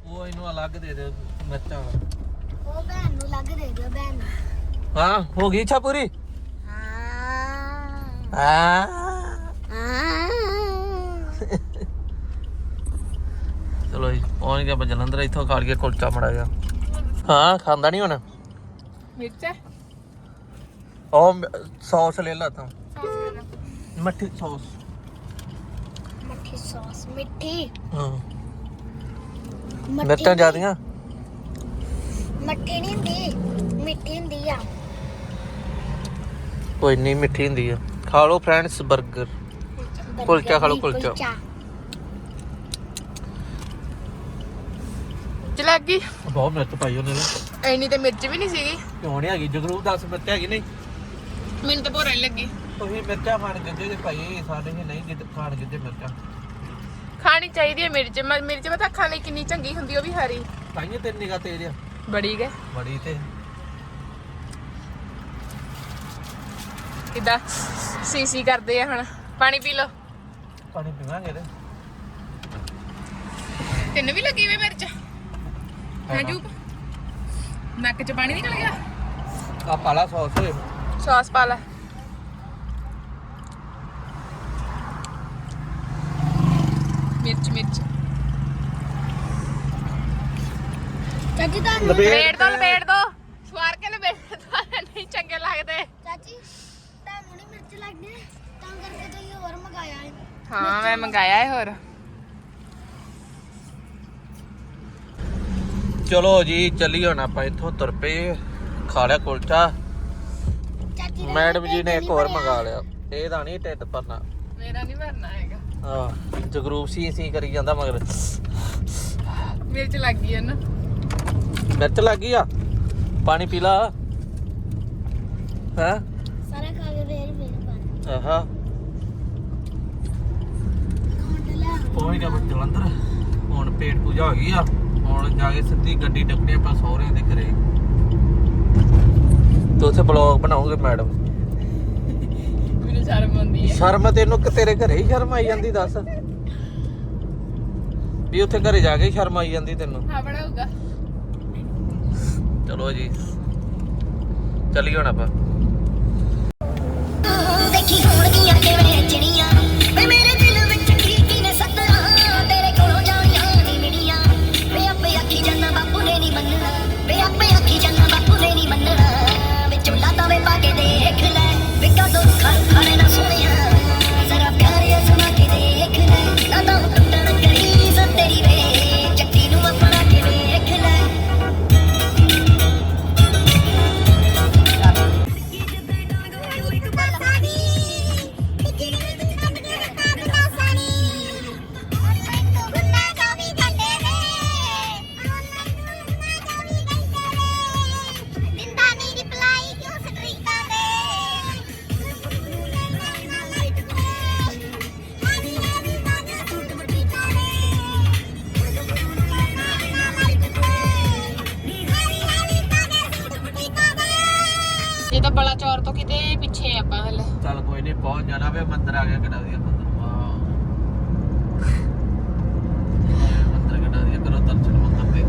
ਉਹ ਇਹਨੂੰ ਅਲੱਗ ਦੇ ਦੇ ਮਿਰਚਾਂ। ਉਹ ਭੈਣ ਨੂੰ ਲੱਗ ਦੇ ਦਿਓ ਭੈਣ ਨੂੰ। ਹਾਂ ਹੋ ਗਈ ਇੱਛਾ ਪੂਰੀ? ਹਾਂ। ਹਾਂ। ਹਾਂ। ਚਲੋ ਜੀ ਪਹੁੰਚ ਗਏ ਆਪਾਂ ਜਲੰਧਰ ਇੱਥੋਂ ਖਾ ਲਈਏ ਕੁਲਚਾ ਮੜਾ ਜਾ ਹਾਂ ਖਾਂਦਾ ਨਹੀਂ ਹੁਣ? ਮਿਰਚ? ਉਹ ਸੌਸ ਲੈ ਲਾ ਤਾਂ। ਮੱਠੀ ਸੌਸ। ਮੱਠੀ ਸੌਸ ਮਿੱਠੀ? ਹਾਂ। ਮੱਠੀ ਮਿਰਚਾਂ ਜ਼ਿਆਦੀਆਂ? ਮੱਠੀ ਨਹੀਂ ਹੁੰਦੀ ਮਿੱਠੀ ਹੁੰਦੀ ਆ। ਕੋਈ ਨਹੀਂ ਮਿੱਠੀ ਹੁੰਦੀ ਆ। ਖਾ ਲਓ ਫਰੈਂਡਸ 버ਗਰ ਕੁਲਚਾ ਖਾ ਲਓ, ਕੁਲਚਾ। ਜਲੈਗੀ ਬਹੁਤ ਮਿਰਚ ਪਾਈ ਉਹਨੇ ਨਾ। ਐਨੀ ਤੇ ਮਿਰਚ ਵੀ ਨਹੀਂ ਸੀਗੀ। ਕਿਉਂ ਨਹੀਂ ਹੈਗੀ? ਜਗਰੂ ਦੱਸ ਮਿਰਚ ਹੈਗੀ ਨਹੀਂ? ਮੈਨੂੰ ਤਾਂ ਭੋਰਾ ਲੱਗੀ। ਤੁਸੀਂ ਮਿਰਚਾਂ ਖਾਣ ਗੱਜੇ ਜੇ ਭਾਈ ਸਾਡੇ ਹੀ ਨਹੀਂ ਗਿੱਦ ਖਾਣ ਗੱਜੇ ਮਿਰਚਾਂ। ਖਾਣੀ ਚਾਹੀਦੀ ਹੈ ਮਿਰਚ। ਮ- ਮਿਰਚ ਪਤਾ ਅੱਖਾਂ ਲਈ ਕਿੰਨੀ ਚੰਗੀ ਹੁੰਦੀ ਉਹ ਵੀ ਹਰੀ। ਤਾਈਏ ਤੇ ਨਿਗਾ ਤੇਜ਼ ਆ। ਬੜੀ ਗਏ ਬੜੀ ਤੇ। ਕਿਦਾਂ? ਸੀਸੀ ਕਰਦੇ ਆ ਹੁਣ। ਪਾਣੀ ਪੀ ਲਓ। ਪਾਣੀ ਪੀਵਾਂਗੇ ਤੇ। ਤੈਨੂੰ ਵੀ ਲੱਗੀ ਵੇ ਮਿਰਚ? ਹਾਂ ਜੂਪ ਨੱਕ 'ਚ ਪਾਣੀ ਨਿਕਲ ਗਿਆ? ਆ ਪਾਲਾ ਸੌਸ। ਓਏ ਸੌਸ ਪਾ ਲੈ। ਮਿਰਚ ਮਿਰਚ। ਚਾਚੀ ਤੁਹਾਨੂੰ ਲਪੇੜ ਦੋ ਲਪੇੜ ਦੋ। ਸਵਾਰ ਕੇ ਲਪੇੜ ਦੋ ਨਹੀਂ ਚੰਗੇ ਲੱਗਦੇ। ਚਾਚੀ ਤੁਹਾਨੂੰ ਨਹੀਂ ਮਿਰਚ ਲੱਗਦੀ? ਤਾਂ ਕਰਕੇ ਤੁਸੀਂ ਹੋਰ ਮੰਗਾਇਆ ਹੈ ਹਾਂ ਮੈਂ ਮੰਗਾਇਆ ਹੈ ਹੋਰ। ਚਲੋ ਜੀ ਚੱਲੀਏ ਹੁਣ ਆਪਾਂ ਇੱਥੋਂ ਤੁਰ ਪਏ ਖਾ ਲਿਆ ਕੁਲਚਾ। ਚਾਚੀ ਦਾ ਮੈਡਮ ਜੀ ਨੇ ਇੱਕ ਹੋਰ ਮੰਗਾ ਲਿਆ। ਇਹਦਾ ਨਹੀਂ ਢਿੱਡ ਭਰਨਾ। ਮੇਰਾ ਨਹੀਂ ਭਰਨਾ ਹੈਗਾ। ਹਾਂ ਜਗਰੂਪ ਸੀ ਸੀ ਕਰੀ ਜਾਂਦਾ ਮਗਰ। ਮਿਰਚ ਲੱਗ ਗਈ ਹੈ ਨਾ। ਮਿਰਚ ਲੱਗ ਗਈ ਆ? ਪਾਣੀ ਪੀ ਲਾ। ਹੈ। ਸਾਰਾ ਖਾ ਕੇ ਫੇਰ ਫੇਰ ਪਾਣੀ। ਆਹਾ। ਪਹੁੰਚ ਗਿਆ ਮੈਂ ਜਲੰਧਰ। ਹੁਣ ਪੇਟ ਪੂਜਾ ਹੋ ਗਈ ਆ। ਹੁਣ ਜਾ ਕੇ ਸਿੱਧੀ ਗੱਡੀ ਡੱਕਣੀ ਆਪਾਂ ਸਹੁਰਿਆਂ ਦੇ ਘਰੇ। ਤੇ ਉੱਥੇ ਬਲੌਗ ਬਣਾਉਂਗੇ ਮੈਡਮ ਮੈਨੂੰ ਸ਼ਰਮ ਆਉਂਦੀ ਹੈ ਸ਼ਰਮ ਤੈਨੂੰ ਕਿ ਤੇਰੇ ਘਰੇ ਹੀ ਸ਼ਰਮ ਆਈ ਜਾਂਦੀ ਦੱਸ। ਵੀ ਉੱਥੇ ਘਰੇ ਜਾ ਕੇ ਹੀ ਸ਼ਰਮ ਆਈ ਜਾਂਦੀ ਤੈਨੂੰ। ਹਾਂ ਬਣਾਊਗਾ। ਚਲੋ ਜੀ। ਚੱਲੀਏ ਹੁਣ ਆਪਾਂ। ਦੇਖੀ ਹੋਣਗੀਆਂ ਪਹੁੰਚ ਜਾਣਾ ਵੇ ਮੰਦਰ ਆ ਗਿਆ ਕਿੱਡਾ ਵਧੀਆ ਮੰਦਰ। ਵਾਹ। ਮੰਦਰ ਕਿੱਡਾ ਵਧੀਆ ਕਰੋ ਦਰਸ਼ਨ ਮੰਦਰ ਦੇ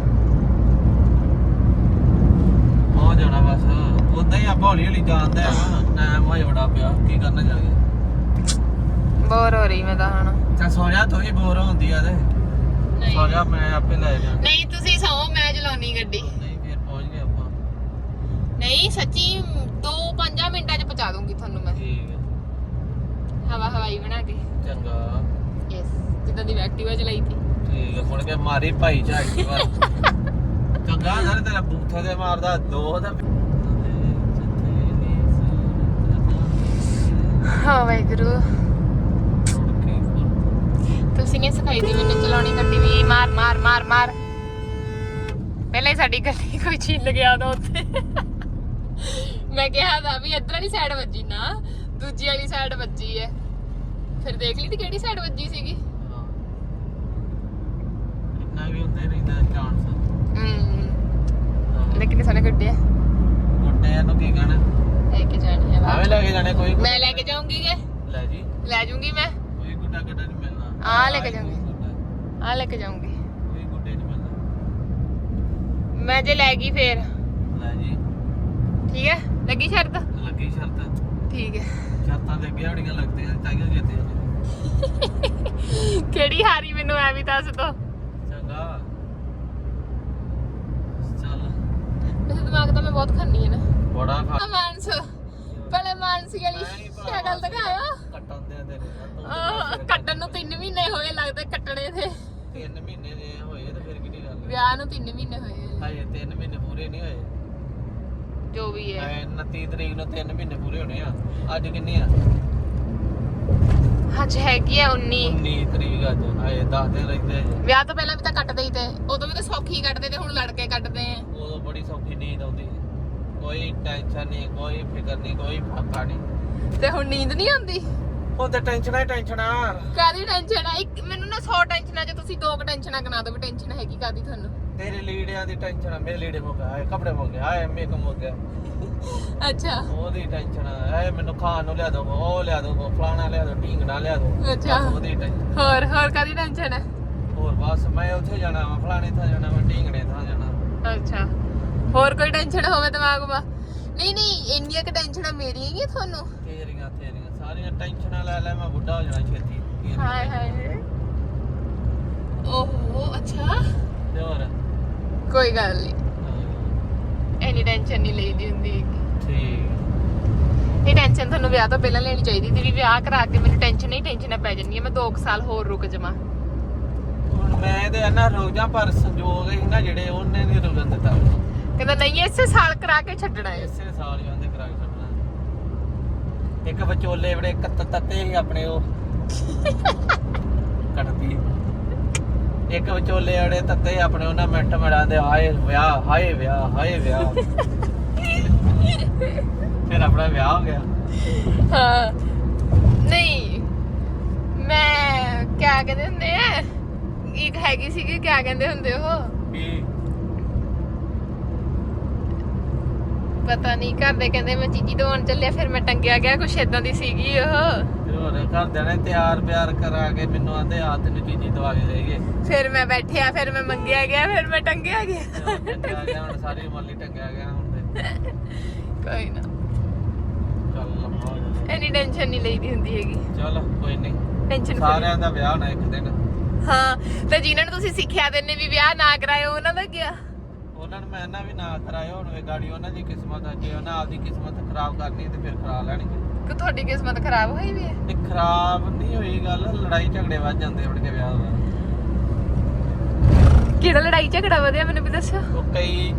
ਪਹੁੰਚ ਜਾਣਾ ਬਸ। ਉਦਾਂ ਹੀ ਆਪਾਂ ਹੌਲੀ ਹੌਲੀ ਜਾਂਦੇ ਆ ਟਾਈਮ ਹੋਏ ਬੜਾ ਪਿਆ ਕੀ ਕਰਨਾ ਜਾ ਕੇ ਬੋਰ ਹੋ ਰਹੀ ਮੈਂ ਤਾਂ ਹੁਣ। ਚਾ ਸੋਰਿਆ ਤੂੰ ਵੀ ਬੋਰ ਹੁੰਦੀ ਆ ਤੇ। ਨਹੀਂ। ਸੋਰਿਆ ਮੈਂ ਆਪੇ ਲੈ ਜਾ ਨਹੀਂ ਤੁਸੀਂ ਸੌ ਮੈਂ ਚਲਾਉਣੀ ਗੱਡੀ। ਨਹੀਂ ਫਿਰ ਪਹੁੰਚ ਗਏ ਆਪਾਂ। ਨਹੀਂ ਸੱਚੀ 2-5 ਮਿੰਟਾਂ 'ਚ ਪਹੁੰਚਾ ਦੂੰਗੀ ਤੁਹਾਨੂੰ ਮੈਂ। ਠੀਕ ਹੈ। ਹਵਾ ਹਵਾਈ ਬਣਾ ਕੇ। ਚੰਗਾ। ਯੈਸ ਜਿੱਦਾਂ ਦੀ ਐਕਟਿਵਾ ਚਲਾਈ ਸੀ ਠੀਕ ਹੈ ਮੁੜ ਕੇ ਮਾਰੀ ਭਾਈ ਝਾਕੀ ਵਾਰ ਚੰਗਾ ਸਾਰੇ ਤੇਰਾ ਬੂਥੇ ਤੇ ਮਾਰਦਾ ਦੋ ਦਾ ਹਾਂ ਵਾਹਿਗੁਰੂ। ਤੁਸੀਂ ਨੇ ਸਿਖਾਈ ਦੀ ਮੈਨੂੰ ਚਲਾਉਣੀ ਗੱਡੀ ਵੀ ਮਾਰ ਮਾਰ ਮਾਰ ਮਾਰ। ਪਹਿਲਾਂ ਹੀ ਸਾਡੀ ਗੱਡੀ ਕੋਈ ਛਿੱਲ ਗਿਆ ਤਾਂ ਉੱਥੇ। ਮੈਂ ਕਿਹਾ ਤਾਂ ਵੀ ਇੱਧਰ ਵਾਲੀ ਸਾਈਡ ਵੱਜੀ ਨਾ। ਦੂਜੀ ਵਾਲੀ ਸਾਈਡ ਵੱਜੀ ਹੈ ਫਿਰ ਦੇਖ ਲਈ ਤੇ ਕਿਹੜੀ ਸਾਈਡ ਵੱਜੀ ਸੀਗੀ? ਇੰਨਾ ਵੀ ਹੁੰਦੇ ਰਹਿੰਦਾ ਚਾਂਸ ਹੂੰ। ਲੇਕਿਨ ਸੋਨੇ ਗੱਡੇ ਗੁੱਡੇ ਨੂੰ ਕੀ ਕਹਿਣਾ? ਲੈ ਕੇ ਜਾਣੀ ਹੈ ਆਵੇਂ ਲੈ ਕੇ ਜਾਣੇ ਕੋਈ ਮੈਂ ਲੈ ਕੇ ਜਾਊਂਗੀ ਕਿ? ਲੈ ਜੀ। ਲੈ ਜਾਊਂਗੀ ਮੈਂ। ਕੋਈ ਗੁੱਡਾ ਗੱਡਾ ਨਹੀਂ ਮਿਲਣਾ। ਆਹ ਲੈ ਕੇ ਗੁੱਡਾ, ਆ ਲੈ ਕੇ ਜਾਊਂਗੀ। ਕੋਈ ਗੁੱਡੇ ਨਹੀਂ ਮਿਲਣਾ। ਮੈਂ ਜੇ ਲੈ ਗਈ ਫੇਰ। ਲੈ ਜੀ। ਠੀਕ ਹੈ ਲੱਗੀ ਸ਼ਰਤ? ਲੱਗੀ ਸ਼ਰਤ। ਠੀਕ ਹੈ। ਸ਼ਰਤਾਂ ਦੇ ਅੱਗੇ ਹੜੀਆਂ ਲੱਗਦੀਆਂ ਚਾਹੀਆਂ ਜਿੱਤੇ ਕਿਹੜੀ ਹਾਰੀ ਮੈਨੂੰ ਐ ਵੀ ਦੱਸ ਦੋ। ਚੰਗਾ। ਚੱਲ। ਵੈਸੇ ਦਿਮਾਗ ਤਾਂ ਮੈਂ ਬਹੁਤ ਖਾਂਦੀ ਹੈ ਨਾ। ਬੜਾ ਖਾ ਆ ਮਾਨਸ। ਪਹਿਲੇ ਮਾਨਸੀ ਵਾਲੀ ਸ਼ਕਲ ਦਿਖਾਇਆ ਕੱਟਣ ਦੇ ਤੂੰ ਆਹ, ਕੱਟਣ ਨੂੰ 3 ਮਹੀਨੇ ਹੋਏ ਲੱਗਦੇ ਕੱਟਣੇ ਤੇ। ਤਿੰਨ ਮਹੀਨੇ ਦੇ ਹੋਏ ਤੇ ਫਿਰ ਕਿਹੜੀ ਗੱਲ? ਵਿਆਹ ਨੂੰ 3 ਮਹੀਨੇ ਹੋਏ। ਹਜੇ 3 ਮਹੀਨੇ ਪੂਰੇ ਨਹੀਂ ਹੋਏ। ਜੋ ਵੀ ਹੈ। ਐ 29 ਤਰੀਕ ਨੂੰ 3 ਮਹੀਨੇ ਪੂਰੇ ਹੋਣੇ ਆ। ਅੱਜ ਕਿੰਨੀ ਆ? ਅੱਜ ਹੈਗੀ ਆ 19 19 ਤਰੀਕ ਅੱਜ ਹਜੇ 10 ਦਿਨ ਰਹਿੰਦੇ ਆ। ਵਿਆਹ ਤੋਂ ਪਹਿਲਾਂ ਵੀ ਤਾਂ ਕੱਟਦੇ ਹੀ ਤੇ। ਉਦੋਂ ਵੀ ਤਾਂ ਸੌਖੀ ਕੱਟਦੇ ਤੇ ਹੁਣ ਲੜ ਕੇ ਕੱਟਦੇ ਆ। ਉਦੋਂ ਬੜੀ ਸੌਖੀ ਨੀਂਦ ਆਉਂਦੀ ਸੀ। ਕੋਈ ਟੈਨਸ਼ਨ ਨਹੀਂ ਕੋਈ ਫਿਕਰ ਨਹੀਂ ਕੋਈ ਫਾਕਾ ਨਹੀਂ ਤੇ ਹੁਣ ਨੀਂਦ ਨਹੀਂ ਆਉਂਦੀ? ਹੁਣ ਤੇ ਟੈਨਸ਼ਨਾਂ ਹੀ ਟੈਨਸ਼ਨਾਂ ਕਾਦੀ ਟੈਨਸ਼ਨ ਆ? ਇੱਕ ਮੈਨੂੰ ਨਾ 100 ਟੈਨਸ਼ਨਾਂ ਚ ਤੁਸੀਂ ਦੋ ਕੁ ਟੈਨਸ਼ਨਾਂ ਗਣਾ ਦਿਓ ਵੀ ਟੈਨਸ਼ਨ ਹੈਗੀ ਕਾਦੀ ਤੁਹਾਨੂੰ। ਤੇਰੇ ਲੀੜਿਆਂ ਦੀ ਟੈਨਸ਼ਨ ਆ ਮੇਰੇ ਲੀੜੇ ਮੁੱਕ ਗਏ ਕੱਪੜੇ ਮੁੱਕ ਗਏ ਆਏ ਮੇਕਅਪ ਮੁੱਕ ਗਿਆ ਅੱਛਾ। ਉਹਦੀ ਟੈਨਸ਼ਨ ਆ ਐ ਮੈਨੂੰ ਖਾਣ ਨੂੰ ਲਿਆ ਦੋ ਉਹ ਲਿਆ ਦੋ ਫਲਾਣਾ ਲਿਆ ਦੋ ਢੀਂਗਣਾ ਲਿਆ ਦੋ। ਅੱਛਾ। ਉਹਦੀ ਟੈਨਸ਼ਨ ਹੋਰ ਹੋਰ ਕਾਦੀ ਟੈਨਸ਼ਨ ਹੈ ਹੋਰ ਬਸ ਮੈਂ ਉੱਥੇ ਜਾਣਾ ਵਾ ਫਲਾਣੇ ਥਾਂ ਜਾਣਾ ਮੈਂ ਢੀਂਗਣੇ ਥਾਂ ਜਾਣਾ ਅੱਛਾ। ਹੋਰ ਕੋਈ ਟੈਨਸ਼ਨ ਹੋਵੇ ਦਿਮਾਗ 'ਮਾ ਨਹੀਂ ਨਹੀਂ ਇੰਨੀਆਂ ਕਿ ਟੈਨਸ਼ਨਾਂ ਮੇਰੀਆਂ ਹੀ ਆ ਤੁਹਾਨੂੰ? ਤੇਰੀਆਂ ਤੇਰੀਆਂ ਸਾਰੀਆਂ ਟੈਨਸ਼ਨਾਂ ਲੈ ਲੈ ਮੈਂ ਬੁੱਢਾ ਹੋ ਜਾਣਾ ਛੇਤੀ? ਹਾਏ ਹਾਏ। ਓਹੋ ਅੱਛਾ। ਤੇ ਹੋਰ? ਕੋਈ ਗੱਲ ਨਹੀਂ ਇੰਨੀ ਟੈਨਸ਼ਨ ਨਹੀਂ ਲਈਦੀ ਹੁੰਦੀ ਹੈਗੀ। ਠੀਕ। ਇਹ ਟੈਨਸ਼ਨ ਤੁਹਾਨੂੰ ਵਿਆਹ ਤੋਂ ਪਹਿਲਾਂ ਲੈਣੀ ਚਾਹੀਦੀ। ਸੀ ਵੀ ਵਿਆਹ ਕਰਾ ਕੇ ਮੈਨੂੰ ਟੈਨਸ਼ਨ ਨਹੀਂ ਟੈਨਸ਼ਨ ਪੈ ਜਾਣੀ ਹੈ ਮੈਂ 2 ਸਾਲ ਹੋਰ ਰੁਕ ਜਾਵਾਂ। ਹੁਣ ਮੈਂ ਤੇ ਨਾ ਰੁਕ ਜਾ ਪਰ ਸੰਜੋਗ ਹੀ ਨਾ ਜਿਹੜੇ ਉਹਨੇ ਨਹੀਂ ਰੁਕਣ ਦਿੱਤਾ। ਕਹਿੰਦਾ ਨਹੀਂ ਇਸੇ ਸਾਲ ਕਰਾ ਕੇ ਛੱਡਣਾ ਹੈ। ਇਸੇ ਸਾਲ ਹੀ ਉਹਦੇ ਕਰਾ ਕੇ ਛੱਡਣਾ ਇੱਕ ਵਿਚੋਲੇ ਬੜੇ ਕੱਤ ਤੱਤੇ ਸੀ ਆਪਣੇ ਉਹ। ਕੱਟਦੀ ਇੱਕ ਵਿਚੋਲੇ ਬੜੇ ਤੱਤੇ ਸੀ ਆਪਣੇ ਉਹਨਾਂ ਮਿੰਟ ਮਿਲਾਉਂਦੇ ਹਾਏ ਵਿਆਹ ਹਾਏ ਵਿਆਹ ਹਾਏ ਵਿਆਹ। ਫਿਰ ਆਪਣਾ ਵਿਆਹ ਹੋ ਗਿਆ। ਹਾਂ। ਨਹੀਂ ਮੈਂ ਕਿਆ ਕਹਿੰਦੇ ਹੁੰਦੇ ਆ? ਇੱਕ ਹੈਗੀ ਸੀਗੀ ਕਿਆ ਕਹਿੰਦੇ ਹੁੰਦੇ ਉਹ? ਵੀ ਪਤਾ ਨਹੀਂ ਘਰ ਦੇ ਕਹਿੰਦੇ ਮੈਂ ਚੀਜੀ ਦਵਾਉਣ ਚੱਲਿਆ ਫਿਰ ਮੈਂ ਟੰਗਿਆ ਗਿਆ ਕੁਛ ਇਦਾਂ ਦੀ ਸੀਗੀ ਉਹ। ਘਰਦਿਆਂ ਨੇ ਤਿਆਰ ਬਿਆਰ ਕਰਾ ਕੇ ਮੈਨੂੰ ਆਂਦੇ ਆ ਤੈਨੂੰ ਚੀਜ਼ੀ ਦਵਾ ਕੇ ਦੇਈਏ। ਫਿਰ ਮੈਂ ਬੈਠਿਆ ਫਿਰ ਮੈਂ ਮੰਗਿਆ ਗਿਆ ਫਿਰ ਮੈਂ ਟੰਗਿਆ ਗਿਆ। ਤੇ ਹੁਣ ਟੰਗਿਆ ਗਿਆ ਹੁਣ ਸਾਰੀ ਉਮਰ ਲਈ ਟੰਗਿਆ ਗਿਆ ਹੁਣ ਤੇ। ਕੋਈ ਨਾ। ਚੱਲ ਲੰਮਾ ਹੋ ਜਾਣਾ। ਐਨੀ ਟੈਨਸ਼ਨ ਨਹੀਂ ਲਈਦੀ ਹੁੰਦੀ ਹੈਗੀ। ਚੱਲ ਕੋਈ ਨਹੀਂ। ਟੈਨਸ਼ਨ ਸਾਰਿਆਂ ਦਾ ਵਿਆਹ ਹੋਣਾ ਇੱਕ ਦਿਨ। ਹਾਂ ਤੇ ਜਿਨ੍ਹਾਂ ਨੂੰ ਤੁਸੀਂ ਸਿੱਖਿਆ ਦਿੰਨੇ ਵੀ ਵਿਆਹ ਨਾ ਕਰਾਇਓ ਉਹਨਾਂ ਦਾ ਕੀ ਆ? ਉਹਨਾਂ ਨੂੰ ਮੈਂ ਨਾ ਵੀ ਨਾ ਕਰਾਇਓ ਹੁਣ ਵੇ ਗਾੜੀ ਉਹਨਾਂ ਦੀ ਕਿਸਮਤ ਆ ਜੇ ਉਹਨਾਂ ਆਪਦੀ ਕਿਸਮਤ ਖਰਾਬ ਕਰਨੀ ਤੇ ਫਿਰ ਕਰਾ ਲੈਣਗੇ। ਕਿ ਤੁਹਾਡੀ ਕਿਸਮਤ ਖਰਾਬ ਹੋਈ ਵੀ ਹੈ? ਤੇ ਖਰਾਬ ਨਹੀਂ ਹੋਈ ਗੱਲ ਲੜਾਈ ਝਗੜੇ ਵੱਜ ਜਾਂਦੇ ਹੁਣ ਕੇ ਵਿਆਹ ਦਾ। ਕਿਹੜਾ ਲੜਾਈ ਝਗੜਾ ਵਧਿਆ ਮੈਨੂੰ ਵੀ ਦੱਸੋ? ਉਹ ਕਈ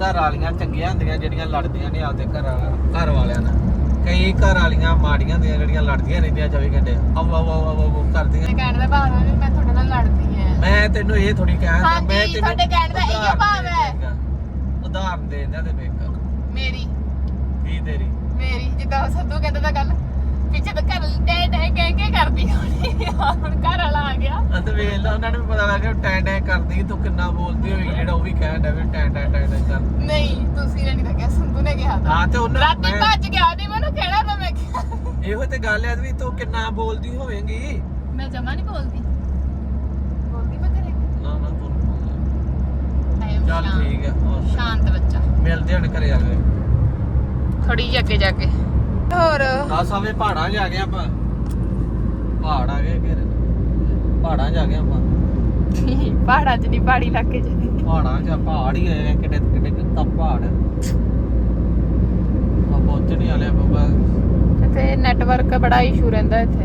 ਘਰ ਵਾਲੀਆਂ ਚੰਗੀਆਂ ਹੁੰਦੀਆਂ ਜਿਹੜੀਆਂ ਲੜਦੀਆਂ ਨੇ ਆਪਦੇ ਘਰ ਘਰ ਵਾਲਿਆਂ ਨਾਲ। ਕਈ ਘਰ ਵਾਲੀਆਂ ਮਾੜੀਆਂ ਹੁੰਦੀਆਂ ਜਿਹੜੀਆਂ ਲੜਦੀਆਂ ਰਹਿੰਦੀਆਂ 24 ਘੰਟੇ। ਆਓ ਆਓ ਆਓ ਆਓ ਆਓ ਕਰਦੀਆਂ। ਮੈਂ ਕਹਿਣ ਦਾ ਭਾਵ ਹੈ ਵੀ ਮੈਂ ਤੁਹਾਡੇ ਨਾਲ ਲੜਦੀ ਆ ਮੈਂ ਤੈਨੂੰ ਇਹ ਥੋੜੀ ਕਹਿਣ ਹਾਂਜੀ, ਮੈਂ ਤੈਨੂੰ ਤੁਹਾਡੇ ਕਹਿਣ ਦਾ ਇਹੋ ਉਦਾਹਰਨ ਭਾਵ ਹੈ। ਦੇਣ। ਉਦਾਹਰਨ ਦੇ ਦਿੰਦਾ ਤੇ ਵੇਖ। ਮੇਰੀ। ਕੀ ਤੇਰੀ? ਮੇਰੀ ਜਿੱਦਾਂ ਸੰਧੂ ਕਹਿੰਦਾ ਤਾਂ ਗੱਲ ਪਿੱਛੇ ਤਾਂ ਘਰ ਟੈ ਟੈ ਕਹਿ ਕੇ ਕਰਦੀ ਹੋਣੀ ਹੁਣ ਘਰ ਵਾਲਾ ਆ ਗਿਆ। ਅੰਤ ਵੇਖ ਲਾ ਉਹਨਾਂ ਨੂੰ ਵੀ ਪਤਾ ਲੱਗ ਗਿਆ ਟੈਂ ਟੈਂ ਕਰਦੀ ਤੂੰ ਕਿੰਨਾ ਬੋਲਦੀ ਹੋਈ ਜਿਹੜਾ ਉਹ ਵੀ ਕਹਿਣ ਡਿਆ ਵੀ ਟੈਂ ਟੈਂ ਟੈਂ ਟੈਂ ਕਰ। ਨਹੀਂ ਤੁਸੀਂ ਨੇ ਨਹੀਂ ਤਾਂ ਕਿਹਾ ਸੰਧੂ ਨੇ ਕਿਹਾ ਤਾਂ। ਹਾਂ ਤੇ ਉਹਨਾਂ ਰਾਤੀ ਮੈਂ ਭੱਜ ਗਿਆ ਨਹੀਂ ਮੈਨੂੰ ਕਹਿਣਾ ਤਾਂ ਮੈਂ ਕਿਹਾ। ਇਹੋ ਤੇ ਗੱਲ ਐ ਵੀ ਤੂੰ ਕਿੰਨਾ ਬੋਲਦੀ ਹੋਵੇਂਗੀ। ਮੈਂ ਜਮਾ ਨਹੀਂ ਬੋਲਦੀ। ਬੋਲਦੀ ਮੈਂ ਘਰੇ? ਨਾ ਨਾ ਤੂੰ ਨੀ ਬੋਲਦੀ। I am ਚੱਲ ਸ਼ਾਂਤ- ਠੀਕ ਆ ਹੋਰ ਸ਼ਾਂਤ ਬੱਚਾ। ਮਿਲਦੇ ਹਣ ਘਰੇ ਆ ਗਏ ਥੋੜੀ ਜਿਹੀ ਅੱਗੇ ਜਾ ਕੇ। ਹੋਰ? ਦਸ ਆਵੇ ਪਹਾੜਾਂ ਆ ਗਏ ਆਪਾਂ। ਪਹਾੜ ਆ ਗਏ ਫਿਰ। ਪਹਾੜਾਂ ਆ ਗਏ ਆਪਾਂ। ਪਹਾੜਾਂ 'ਚ ਨਹੀਂ ਪਹਾੜੀ ਇਲਾਕੇ 'ਚ ਪਹਾੜਾਂ 'ਚ ਆ, ਪਹਾੜ ਹੀ ਆਏ ਕਿੱਡੇ ਕਿੱਤਾ ਪਹਾੜ ਆ। ਪਹੁੰਚ ਨਹੀਂ ਆਲੇ ਬਾਬਾ ਇੱਥੇ ਨੈਟਵਰਕ ਬੜਾ ਇਸ਼ੂ ਰਹਿੰਦਾ ਇੱਥੇ।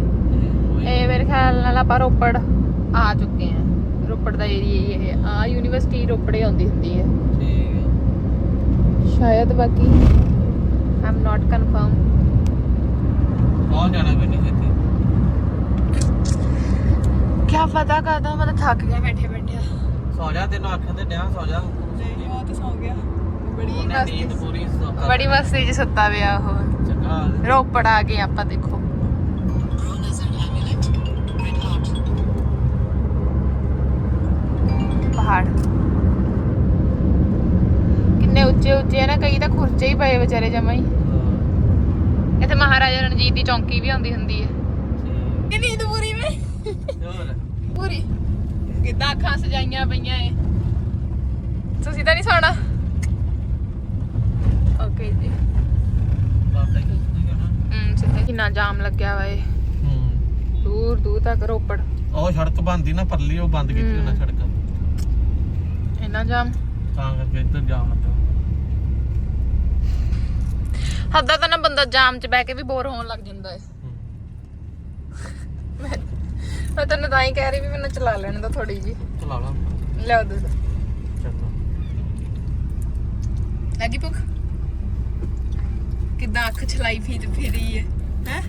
ਇਹ ਮੇਰੇ ਖਿਆਲ ਨਾਲ ਆਪਾਂ ਰੋਪੜ ਆ ਚੁੱਕੇ ਆ। ਰੋਪੜ ਦਾ ਏਰੀਆ ਹੀ ਇਹ ਆ। ਯੂਨੀਵਰਸਿਟੀ ਰੋਪੜੇ ਆਉਂਦੀ ਹੁੰਦੀ ਹੈ ਠੀਕ ਆ। ਸ਼ਾਇਦ ਬਾਕੀ ਆਮ ਨਾਟ ਕਨਫਰਮ ਪਹੁੰਚ ਜਾਣਾ ਨਹੀਂ ਛੇਤੀ ਕੀ ਪਤਾ ਕਦੋਂ ਮੈਂ ਤਾਂ ਥੱਕ ਗਿਆ ਬੈਠੇ ਬੈਠੇ। ਸੌ ਜਾ ਤੈਨੂੰ ਆਖਣ ਤੇ ਡਿਆ ਸੌ ਜਾ। ਉਹ ਤਾਂ ਸੌ ਗਿਆ। ਬੜੀ ਉਹਨੇ ਨੀਂਦ ਮਸਤੀ ਪੂਰੀ ਸੌ ਕਰ ਬੜੀ ਮਸਤੀ 'ਚ ਸੁੱਤਾ ਪਿਆ ਉਹ। ਚੰਗਾ। ਰੋਪੜ ਆ ਗਏ ਆਪਾਂ ਦੇਖੋ। ਕਿੰਨੇ ਉੱਚੇ ਨਾ ਕਈ ਤਾਂ ਖੁਰਚੇ ਹੀ ਪਏ ਵਿਚਾਰੇ ਜਮਾ ਹੀ। ਇੱਥੇ ਮਹਾਰਾਜਾ ਰਣਜੀਤ ਦੀ ਚੌਂਕੀ ਵੀ ਆਉਂਦੀ ਹੁੰਦੀ ਹੈ। ਕਿ ਨੀਂਦ ਪੂਰੀ ਵੇ ਹੋਰ? ਪੂਰੀ। ਕਿੱਦਾਂ ਅੱਖਾਂ ਸਜਾਈਆਂ ਪਈਆਂ ਏ ਤੁਸੀਂ ਤਾਂ ਨਹੀਂ ਸੌਣਾ? ਓਕੇ ਜੀ। ਹਮ ਸਿੱਧਾ ਕਿੰਨਾ ਜਾਮ ਲੱਗਿਆ ਵਾ ਏ ਹੂੰ। ਦੂਰ ਦੂਰ ਤੱਕ ਰੋਪੜ। ਉਹ ਸੜਕ ਬੰਦੀ ਨਾ ਪਰਲੀ ਉਹ ਬੰਦ ਕੀਤੀ ਉਹਨਾਂ ਸੜਕ। ਇੰਨਾ ਜਾਮ? ਤਾਂ ਕਰਕੇ ਇੱਧਰ ਜਾਮ ਲੱਗਾ ਹੱਦਾ ਤਾਂ ਨਾ ਬੰਦਾ ਜਾਮ 'ਚ ਬਹਿ ਕੇ ਵੀ ਬੋਰ ਹੋਣ ਲੱਗ ਜਾਂਦਾ ਹੂੰ। ਮੈਂ ਮੈਂ ਤੈਨੂੰ ਤਾਂ ਹੀ ਕਹਿ ਰਹੀ ਵੀ ਮੈਨੂੰ ਚਲਾ ਲੈਣ ਦਾ ਥੋੜੀ ਜੀ ਚਲਾ ਲਾ। ਲਿਆ ਦੇ ਦੋ ਚੱਲ ਲੱਗੀ ਭੁੱਖ? ਕਿੱਦਾਂ ਅੱਖ ਚਲਾਈ ਫਿਰ ਫਿਰੀ ਹੈ? ਹੈ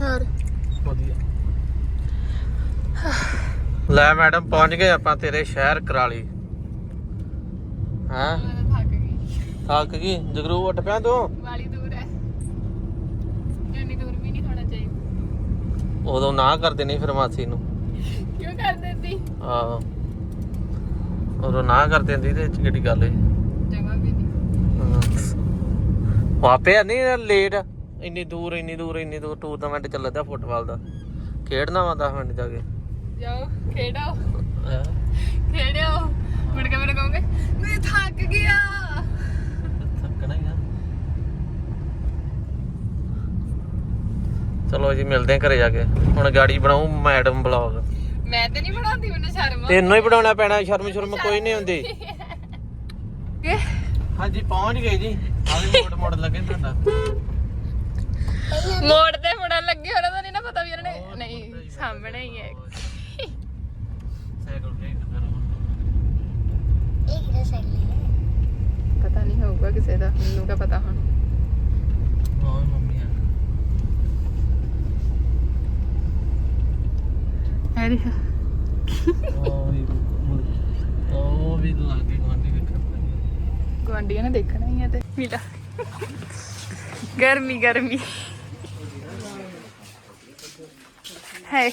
ਹੋਰ ਵਧੀਆ ਲੈ ਮੈਡਮ ਪਹੁੰਚ ਗਏ ਆਪਾਂ ਤੇਰੇ ਸ਼ਹਿਰ ਕਰਾਲੀ। ਹਾਂ? ਥੱਕ ਗਈ। ਥੱਕ ਗਈ? ਜਗਰੂ ਉੱਠ ਪਿਆ ਤੂੰ? ਵਾਲੀ ਦੂਰ ਹੈ। ਇੰਨੀ ਦੂਰ ਵੀ ਨਹੀਂ ਹੋਣਾ ਚਾਹੀਦਾ। ਉਦੋਂ ਨਾ ਕਰ ਦੇਣੀ ਫਿਰ ਮਾਸੀ ਨੂੰ। ਕਿਉਂ ਕਰ ਦਿੰਦੀ? ਆਹੋ। ਉਦੋਂ ਨਾ ਕਰ ਦਿੰਦੀ ਤੇ ਇਹ 'ਚ ਕਿਹੜੀ ਗੱਲ ਹੈ ਜਗ੍ਹਾ ਵੀ ਨਹੀਂ। ਵਾਪੇ ਨਹੀਂ ਲੇਟ। ਇੰਨੀ ਦੂਰ ਇੰਨੀ ਦੂਰ ਇੰਨੀ ਦੂਰ। ਟੂਰਨਾਮੈਂਟ ਚੱਲਦਾ ਫੁੱਟਬਾਲ ਦਾ। ਖੇਡਣਾ ਵਾ 10 ਮਿੰਟ ਜਾ ਕੇ। ਜਾਓ ਖੇਡੋ? ਖੇਡਿਓ। ਮੁੜ ਕੇ ਮੈਨੂੰ ਕਹੋਗੇ ਮੈਂ ਥੱਕ ਗਿਆ। ਥੱਕਣਾ ਹੀ ਆ। ਚਲੋ ਜੀ ਮਿਲਦੇ ਆ ਘਰੇ ਜਾ ਕੇ। ਹੁਣ ਗਾੜੀ ਬਣਾਉ ਮੈਡਮ ਬਲੌਗ ਮੈਂ ਤੇ ਨਹੀਂ ਬਣਾਉਂਦੀ ਮੈਨੂੰ ਸ਼ਰਮ ਤੈਨੂੰ ਹੀ ਬਣਾਉਣਾ ਪੈਣਾ ਸ਼ਰਮ ਸ਼ਰਮ ਕੋਈ ਨਹੀਂ ਹੁੰਦੀ। ਕਿ? ਹਾਂਜੀ ਪਹੁੰਚ ਗਏ ਜੀ। ਆਲੇ ਮੋੜ ਮੋੜ ਲੱਗੇ ਤੁਹਾਡਾ। ਮੋੜ ਤੇ ਮੁੜਨ ਲੱਗੇ ਉਹਨਾਂ ਦਾ ਨਹੀਂ ਨਾ ਪਤਾ ਵੀ ਉਹਨਾਂ ਨੇ ਨਹੀਂ ਸਾਹਮਣੇ ਹੀ ਹੈ ਸਾਈਕਲ ਤੇ ਕਰੋ ਕਿਹੜਾ ਸਾਈਕਲ ਹੈ ਪਤਾ ਨਹੀਂ ਹੋਊਗਾ ਕਿਸੇ ਦਾ ਮੈਨੂੰ ਕਾ ਪਤਾ ਹੁਣ। ਓਏ ਮੰਮੀ ਆ ਹੈਰੀ ਉਹ ਵੀ ਮੁੜ- ਉਹ ਵੀ ਲਾਗੇ ਗਾਂਢੀ ਵੇਖਣ ਗਵਾਂਡੀਆਂ ਨੇ। ਦੇਖਣਾ ਹੀ ਹੈ ਤੇ ਮਿਲਾ ਗਰਮੀ ਗਰਮੀ। ਹੈ।